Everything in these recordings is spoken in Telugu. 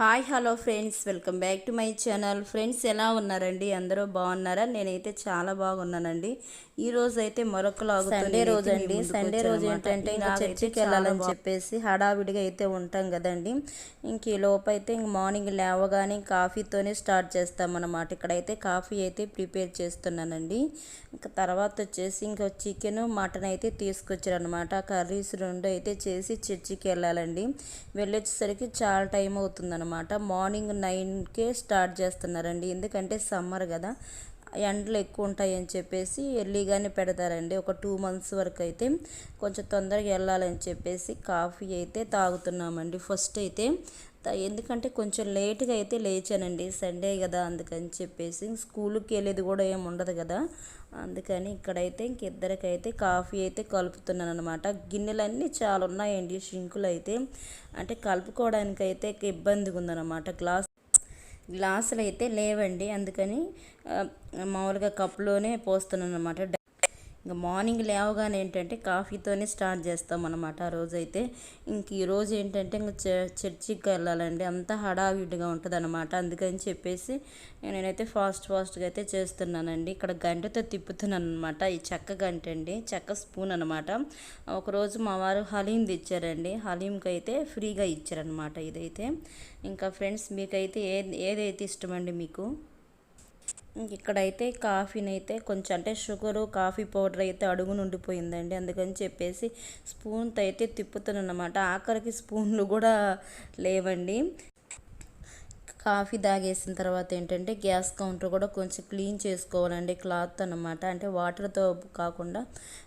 Hi hello friends. Welcome back to my channel. Friends ఎలా ఉన్నారండి? అందరూ బాగున్నారా? నేనైతే చాలా బాగున్నానండి. ఈ రోజు అయితే మరొక లాగు సండే రోజు అండి సండే రోజు ఏంటంటే ఇంకా చర్చికి వెళ్ళాలని చెప్పేసి హడావిడిగా అయితే ఉంటాం కదండి. ఇంక ఈ లోపు అయితే ఇంక మార్నింగ్ లేవగానే కాఫీతోనే స్టార్ట్ చేస్తామన్నమాట. ఇక్కడైతే కాఫీ అయితే ప్రిపేర్ చేస్తున్నానండి. ఇంకా తర్వాత వచ్చేసి ఇంకా చికెన్ మటన్ అయితే తీసుకొచ్చారనమాట కర్రీస్ రెండు అయితే చేసి చర్చికి వెళ్ళాలండి. వెళ్ళొచ్చేసరికి చాలా టైం అవుతుందన్నమాట. మార్నింగ్ నైన్కే స్టార్ట్ చేస్తున్నారండి. ఎందుకంటే సమ్మర్ కదా. ఎండలు ఎక్కువ ఉంటాయని చెప్పేసి ఎర్లీగానే పెడతారండి. ఒక టూ మంత్స్ వరకు అయితే కొంచెం తొందరగా వెళ్ళాలని చెప్పేసి కాఫీ అయితే తాగుతున్నామండి. ఫస్ట్ అయితే త- ఎందుకంటే కొంచెం లేట్గా అయితే లేచానండి. సండే కదా అందుకని చెప్పేసి స్కూల్కి వెళ్ళేది కూడా ఏమి ఉండదు కదా. అందుకని ఇక్కడైతే ఇంక ఇద్దరికైతే కాఫీ అయితే కలుపుతున్నాను అనమాట గిన్నెలన్నీ చాలా ఉన్నాయండి షింకులు అయితే అంటే కలుపుకోవడానికి అయితే ఇబ్బందిగా ఉందన్నమాట గ్లాస్ గ్లాసులు అయితే లేవండి. అందుకని మామూలుగా కప్లోనే పోస్తున్నాను అనమాట ఇంకా మార్నింగ్ లేవగానే ఏంటంటే కాఫీతోనే స్టార్ట్ చేస్తాం అనమాట ఆ రోజైతే. ఇంక ఈరోజు ఏంటంటే ఇంక చ- చర్చికి వెళ్ళాలండి. అంతా హడావిడిగా ఉంటుంది అనమాట అందుకని చెప్పేసి నేనైతే ఫాస్ట్ ఫాస్ట్గా అయితే చేస్తున్నానండి. ఇక్కడ గంటతో తిప్పుతున్నాను అనమాట ఈ చెక్క గంట అండి చెక్క స్పూన్ అనమాట ఒకరోజు మా వారు హలీం తెచ్చారండి. హలీంకి అయితే ఫ్రీగా ఇచ్చారనమాట ఇదైతే. ఇంకా ఫ్రెండ్స్ మీకైతే ఏది ఏదైతే ఇష్టమండి మీకు? ఇక్కడైతే కాఫీని అయితే కొంచెం అంటే షుగరు కాఫీ పౌడర్ అయితే అడుగున ఉండిపోయిందండి. అందుకని చెప్పేసి స్పూన్తో అయితే తిప్పుతున్నాను అనమాట ఆఖరికి స్పూన్లు కూడా లేవండి. కాఫీ తాగేసిన తర్వాత ఏంటంటే గ్యాస్ కౌంటర్ కూడా కొంచెం క్లీన్ చేసుకోవాలండి క్లాత్ అనమాట అంటే వాటర్తో కాకుండా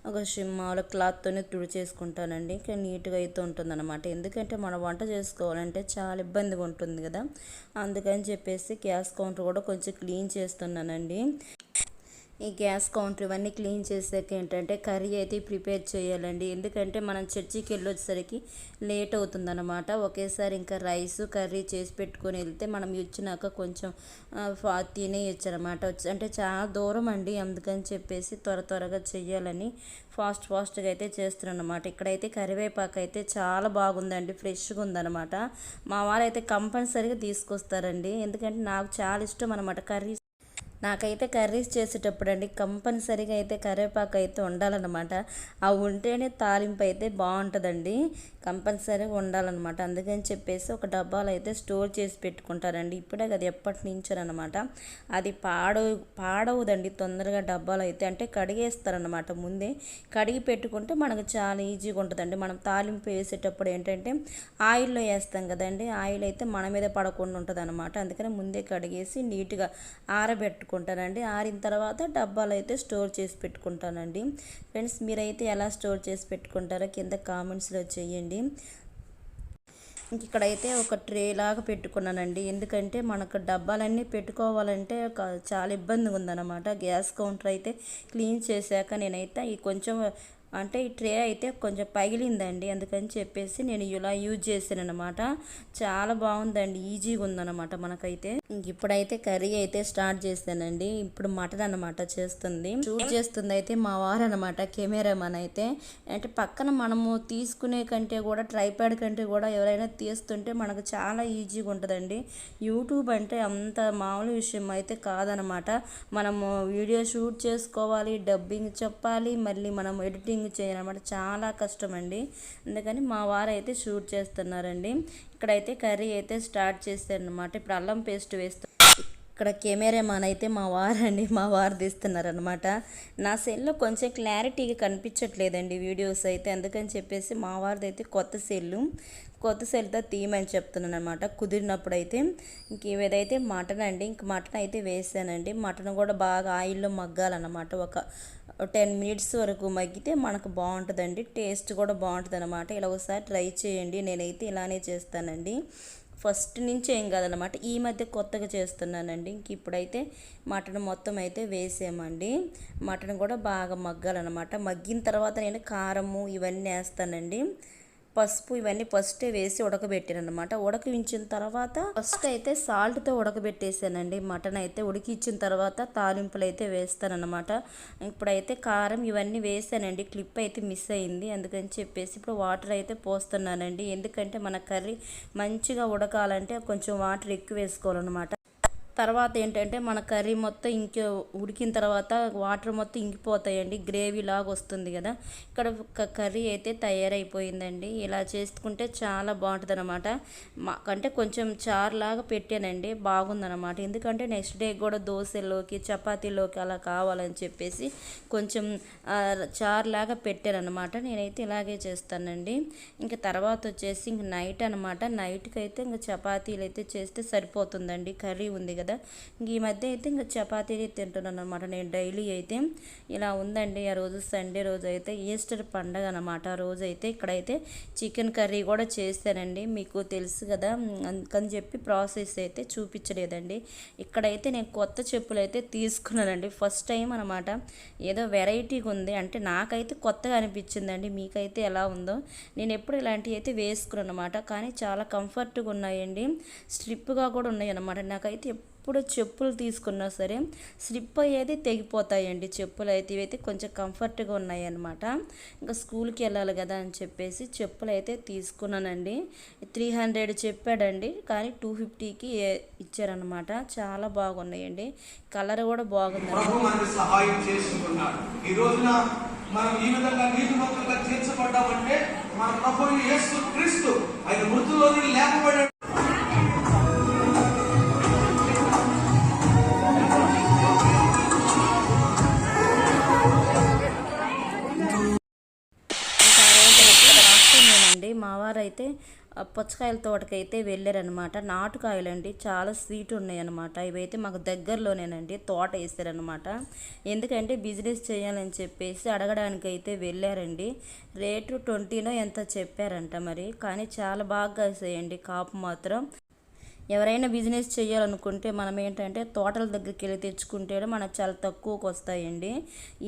ఒక షిమ్మాల క్లాత్తోనే తుడిచేసుకుంటానండి. ఇంకా నీట్గా అయితే ఉంటుందన్నమాట. ఎందుకంటే మనం వంట చేసుకోవాలంటే చాలా ఇబ్బందిగా ఉంటుంది కదా. అందుకని చెప్పేసి గ్యాస్ కౌంటర్ కూడా కొంచెం క్లీన్ చేస్తున్నానండి. ఈ గ్యాస్ కౌంటర్ ఇవన్నీ క్లీన్ చేసాక ఏంటంటే కర్రీ అయితే ప్రిపేర్ చేయాలండి. ఎందుకంటే మనం చర్చికి వెళ్ళొచ్చేసరికి లేట్ అవుతుందన్నమాట. ఒకేసారి ఇంకా రైస్ కర్రీ చేసి పెట్టుకొని వెళ్తే మనం వచ్చినాక కొంచెం ఆ, తినేయచ్చు అనమాట అంటే చాలా దూరం అండి అందుకని చెప్పేసి త్వర త్వరగా చేయాలని ఫాస్ట్ ఫాస్ట్గా అయితే చేస్తున్నాను అనమాట ఇక్కడైతే కరివేపాకు అయితే చాలా బాగుందండి ఫ్రెష్గా ఉందన్నమాట. మా వారైతే కంపల్సరీగా తీసుకొస్తారండి. ఎందుకంటే నాకు చాలా ఇష్టం అనమాట కర్రీ నాకైతే కర్రీస్ చేసేటప్పుడు అండి కంపల్సరీగా అయితే కరివేపాకు అయితే ఉండాలన్నమాట అవి ఉంటేనే తాలింపు అయితే బాగుంటుందండి. కంపల్సరీగా ఉండాలన్నమాట అందుకని చెప్పేసి ఒక డబ్బాలో అయితే స్టోర్ చేసి పెట్టుకుంటారండి ఇప్పుడే కదా ఎప్పటి నుంచోనమాట అది పాడవు పాడవదండి తొందరగా డబ్బాలో అయితే అంటే కడిగేస్తారనమాట ముందే. కడిగి పెట్టుకుంటే మనకు చాలా ఈజీగా ఉంటుందండి. మనం తాలింపు వేసేటప్పుడు ఏంటంటే ఆయిల్లో వేస్తాం కదండి. ఆయిల్ అయితే మన మీద పడకుండా ఉంటుంది అనమాట అందుకని ముందే కడిగేసి నీట్గా పెట్టుకుంటానండి. ఆరిన తర్వాత డబ్బాలు అయితే స్టోర్ చేసి పెట్టుకుంటానండి. ఫ్రెండ్స్ మీరైతే ఎలా స్టోర్ చేసి పెట్టుకుంటారో కింద కామెంట్స్లో చేయండి ఇంక ఇక్కడైతే ఒక ట్రే లాగా పెట్టుకున్నానండి. ఎందుకంటే మనకు డబ్బాలన్నీ పెట్టుకోవాలంటే ఒక చాలా ఇబ్బంది ఉందన్నమాట గ్యాస్ కౌంటర్ అయితే క్లీన్ చేశాక నేనైతే ఈ కొంచెం అంటే ఈ ట్రే అయితే కొంచెం పగిలిందండి. అందుకని చెప్పేసి నేను ఇలా యూజ్ చేశాను అనమాట చాలా బాగుందండి. ఈజీగా ఉందన్నమాట మనకైతే. ఇప్పుడైతే కర్రీ అయితే స్టార్ట్ చేశానండి. ఇప్పుడు మటన్ అనమాట చేస్తుంది. షూట్ చేస్తుంది అయితే మా వారు అనమాట కెమెరామన్ అయితే. అంటే పక్కన మనము తీసుకునే కంటే కూడా ట్రైపాడ్ కంటే కూడా ఎవరైనా తీస్తుంటే మనకు చాలా ఈజీగా ఉంటుందండి. యూట్యూబ్ అంటే అంత మామూలు విషయం అయితే కాదనమాట మనము వీడియో షూట్ చేసుకోవాలి డబ్బింగ్ చెప్పాలి మళ్ళీ మనం ఎడిటింగ్ చేయాలన్నమాట. చాలా కష్టం అండి అందుకని మా వారు అయితే షూట్ చేస్తున్నారండి. ఇక్కడైతే కర్రీ అయితే స్టార్ట్ చేశారనమాట ఇప్పుడు అల్లం పేస్ట్ వేస్తాం ఇక్కడ కెమెరామాన్ అయితే మా వారండి మా వారు తీస్తున్నారనమాట నా సెల్లో కొంచెం క్లారిటీగా కనిపించట్లేదండి వీడియోస్ అయితే. అందుకని చెప్పేసి మా వారిది అయితే కొత్త సెల్లు కొత్త సెల్తో తీయమని చెప్తున్నాను అనమాట కుదిరినప్పుడు అయితే ఇంక ఇవేదైతే మటన్ అండి ఇంక మటన్ అయితే వేసానండి. మటన్ కూడా బాగా ఆయిల్లో మగ్గాలన్నమాట. ఒక టెన్ మినిట్స్ వరకు మగ్గితే మనకు బాగుంటుందండి టేస్ట్ కూడా బాగుంటుంది అనమాట ఇలా ఒకసారి ట్రై చేయండి నేనైతే ఇలానే చేస్తానండి. ఫస్ట్ నుంచి ఏం కాదనమాట ఈ మధ్య కొత్తగా చేస్తున్నానండి. ఇంక ఇప్పుడైతే మటన్ మొత్తం అయితే వేసామండి. మటన్ కూడా బాగా మగ్గాలన్నమాట. మగ్గిన తర్వాత నేను కారము ఇవన్నీ వేస్తానండి. పసుపు ఇవన్నీ ఫస్టే వేసి ఉడకబెట్టాను అనమాట ఉడకించిన తర్వాత ఫస్ట్ అయితే సాల్ట్తో ఉడకబెట్టేసానండి. మటన్ అయితే ఉడికిచ్చిన తర్వాత తాలింపులు అయితే వేస్తానన్నమాట. ఇప్పుడైతే కారం ఇవన్నీ వేసానండి. క్లిప్ అయితే మిస్ అయింది. అందుకని చెప్పేసి ఇప్పుడు వాటర్ అయితే పోస్తున్నానండి. ఎందుకంటే మన కర్రీ మంచిగా ఉడకాలంటే కొంచెం వాటర్ ఎక్కువ వేసుకోవాలన్నమాట. తర్వాత ఏంటంటే మన కర్రీ మొత్తం ఇంక ఉడికిన తర్వాత వాటర్ మొత్తం ఇంకిపోతాయండి. గ్రేవీ లాగా వస్తుంది కదా. ఇక్కడ కర్రీ అయితే తయారైపోయిందండి. ఇలా చేసుకుంటే చాలా బాగుంటుంది అనమాట అంటే కొంచెం చారు లాగా పెట్టానండి. బాగుందనమాట ఎందుకంటే నెక్స్ట్ డే కూడా దోశలోకి చపాతీలోకి అలా కావాలని చెప్పేసి కొంచెం చారు లాగా పెట్టానమాట నేనైతే ఇలాగే చేస్తానండి. ఇంకా తర్వాత వచ్చేసి ఇంక నైట్ అనమాట నైట్కి అయితే ఇంకా చపాతీలు అయితే చేస్తే సరిపోతుందండి. కర్రీ ఉంది కదా. ఈ మధ్య అయితే ఇంకా చపాతీ తింటున్నాను అనమాట నేను డైలీ అయితే ఇలా ఉందండి. ఆ రోజు సండే రోజు అయితే ఈస్టర్ పండగ అనమాట ఆ రోజు అయితే ఇక్కడైతే చికెన్ కర్రీ కూడా చేస్తానండి. మీకు తెలుసు కదా అందుకని చెప్పి ప్రాసెస్ అయితే చూపించలేదండి. ఇక్కడైతే నేను కొత్త చెప్పులు అయితే తీసుకున్నానండి. ఫస్ట్ టైం అనమాట ఏదో వెరైటీగా ఉంది. అంటే నాకైతే కొత్తగా అనిపించిందండి. మీకైతే ఎలా ఉందో. నేను ఎప్పుడు ఇలాంటివి అయితే వేసుకున్నాను అనమాట కానీ చాలా కంఫర్ట్గా ఉన్నాయండి. స్ట్రిప్గా కూడా ఉన్నాయి అనమాట నాకైతే ఎప్పుడు చెప్పులు తీసుకున్నా సరే స్లిప్ అయ్యేది తెగిపోతాయండి. చెప్పులు అయితే ఇవైతే కొంచెం కంఫర్ట్గా ఉన్నాయి అనమాట ఇంకా స్కూల్కి వెళ్ళాలి కదా అని చెప్పేసి చెప్పులు అయితే తీసుకున్నానండి. త్రీ హండ్రెడ్ చెప్పాడండి. కానీ టూ ఫిఫ్టీకి ఇచ్చారనమాట చాలా బాగున్నాయండి. కలర్ కూడా బాగుంది సహాయం చేసుకున్నాడు ఈ రోజున మనం ఈ విధంగా నీతిమంతులుగా తీర్చబడ్డామంటే మన ప్రభు యేసు క్రీస్తు ఆయన మృతుల్లో లేకపోయాడు మా వారైతే పుచ్చకాయల తోటకైతే వెళ్ళారనమాట నాటుకాయలండి. చాలా స్వీట్ ఉన్నాయన్నమాట. ఇవైతే మాకు దగ్గరలోనేనండి. తోట వేసారనమాట ఎందుకంటే బిజినెస్ చేయాలని చెప్పేసి అడగడానికి అయితే వెళ్ళారండి. రేటు ట్వంటీనో ఎంత చెప్పారంట మరి. కానీ చాలా బాగా కాసాయండి. కాపు మాత్రం ఎవరైనా బిజినెస్ చేయాలనుకుంటే మనం ఏంటంటే తోటల దగ్గరికి వెళ్ళి తెచ్చుకుంటే మనకు చాలా తక్కువకు వస్తాయండి.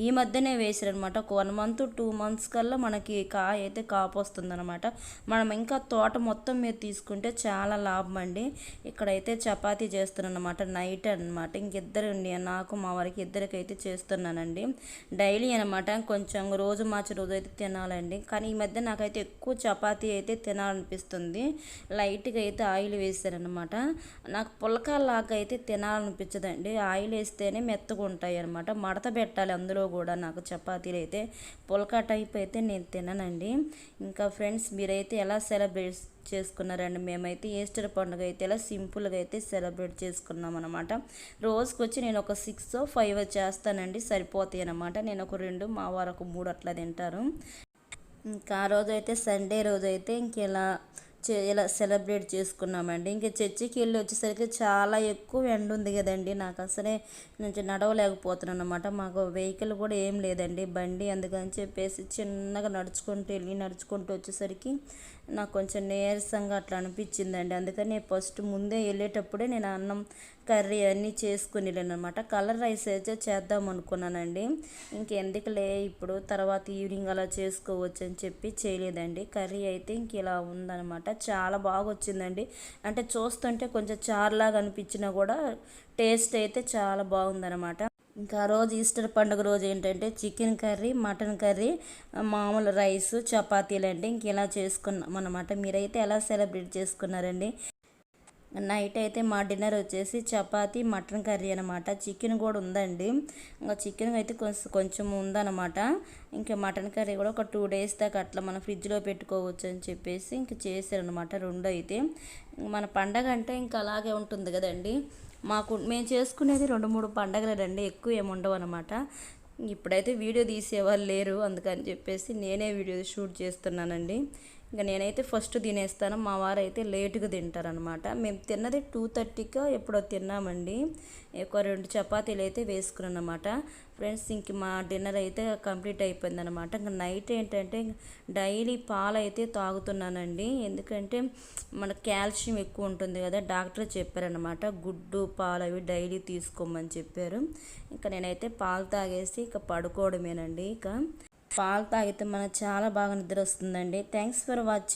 ఈ మధ్యనే వేసారనమాట ఒక వన్ మంత్ టూ మంత్స్ కల్లా మనకి కాయ అయితే కాపు వస్తుందన్నమాట మనం ఇంకా తోట మొత్తం మీద తీసుకుంటే చాలా లాభం అండి. ఇక్కడైతే చపాతీ చేస్తున్నానమాట నైట్ అనమాట ఇంకిద్దరు నాకు మా వారికి ఇద్దరికైతే చేస్తున్నానండి. డైలీ అనమాట కొంచెం రోజు మార్చి రోజు అయితే తినాలండి. కానీ ఈ మధ్య నాకైతే ఎక్కువ చపాతీ అయితే తినాలనిపిస్తుంది. లైట్గా అయితే ఆయిల్ వేసారనమాట అనమాట. నాకు పులకాలాగా అయితే తినాలనిపించదండి. ఆయిల్ వేస్తేనే మెత్తగా ఉంటాయి అనమాట మడత పెట్టాలి అందులో కూడా నాకు చపాతీలు అయితే. పుల్కా టైప్ అయితే నేను తిననండి. ఇంకా ఫ్రెండ్స్ మీరైతే ఎలా సెలబ్రేట్ చేసుకున్నారండి? మేమైతే ఈస్టర్ పండుగ అయితే ఇలా సింపుల్గా అయితే సెలబ్రేట్ చేసుకున్నాం అనమాట రోజుకి వచ్చి నేను ఒక సిక్స్ ఫైవ్ చేస్తానండి. సరిపోతాయి అనమాట నేను ఒక రెండు మా వారు ఒక మూడు అట్లా తింటారు. ఇంకా ఆ రోజు అయితే సండే రోజు అయితే ఇంకెలా ఇలా సెలబ్రేట్ చేసుకున్నామండి. ఇంకా చర్చికి వెళ్ళి వచ్చేసరికి చాలా ఎక్కువ ఎండ ఉంది కదండి. నాకు అసలే నుంచి నడవలేకపోతున్నాను అనమాట మాకు వెహికల్ కూడా ఏం లేదండి. బండి అందుకని చెప్పేసి చిన్నగా నడుచుకుంటూ వెళ్ళి నడుచుకుంటూ వచ్చేసరికి నాకు కొంచెం నీరసంగా అట్లా అనిపించిందండి. అందుకని ఫస్ట్ ముందే వెళ్ళేటప్పుడే నేను అన్నం కర్రీ అన్నీ చేసుకుని అనమాట కలర్ రైస్ అయితే చేద్దాం అనుకున్నానండి. ఇంకెందుకులే ఇప్పుడు తర్వాత ఈవినింగ్ అలా చేసుకోవచ్చు అని చెప్పి చేయలేదండి. కర్రీ అయితే ఇంక ఇలా ఉందనమాట చాలా బాగా వచ్చిందండి అంటే చూస్తుంటే కొంచెం చారులాగా అనిపించినా కూడా టేస్ట్ అయితే చాలా బాగుందనమాట ఇంకా రోజు ఈస్టర్ పండుగ రోజు ఏంటంటే చికెన్ కర్రీ మటన్ కర్రీ మామూలు రైస్ చపాతీలు అండి ఇంక ఇలా చేసుకున్నాం అనమాట మీరైతే ఎలా సెలబ్రేట్ చేసుకున్నారండి? నైట్ అయితే మా డిన్నర్ వచ్చేసి చపాతి మటన్ కర్రీ అనమాట చికెన్ కూడా ఉందండి. ఇంకా చికెన్ అయితే కొంచెం కొంచెం ఉందన్నమాట. ఇంకా మటన్ కర్రీ కూడా ఒక టూ డేస్ దాకా అట్లా మనం ఫ్రిడ్జ్లో పెట్టుకోవచ్చు అని చెప్పేసి ఇంక చేశారనమాట రెండు అయితే. మన పండగ అంటే ఇంకా అలాగే ఉంటుంది కదండి. మాకు మేము చేసుకునేది రెండు మూడు పండగలేదండి. ఎక్కువ ఏముండవు అనమాట ఇప్పుడైతే వీడియో తీసేవాళ్ళు లేరు అందుకని చెప్పేసి నేనే వీడియో షూట్ చేస్తున్నానండి. ఇంకా నేనైతే ఫస్ట్ తినేస్తాను. మా వారు అయితే లేటుగా తింటారనమాట మేము తిన్నది టూ థర్టీకి ఎప్పుడో తిన్నామండి. ఒక రెండు చపాతీలు అయితే వేసుకున్నాను అనమాట ఫ్రెండ్స్ ఇంక మా డిన్నర్ అయితే కంప్లీట్ అయిపోయింది అనమాట ఇంకా నైట్ ఏంటంటే డైలీ పాలు అయితే తాగుతున్నానండి. ఎందుకంటే మన కాల్షియం ఎక్కువ ఉంటుంది కదా డాక్టర్ చెప్పారనమాట గుడ్డు పాలు అవి డైలీ తీసుకోమని చెప్పారు. ఇంకా నేనైతే పాలు తాగేసి ఇక పడుకోవడమేనండి ఇక. పాలు తాగితే మనకు చాలా బాగా నిద్ర వస్తుందండి. Thanks for watching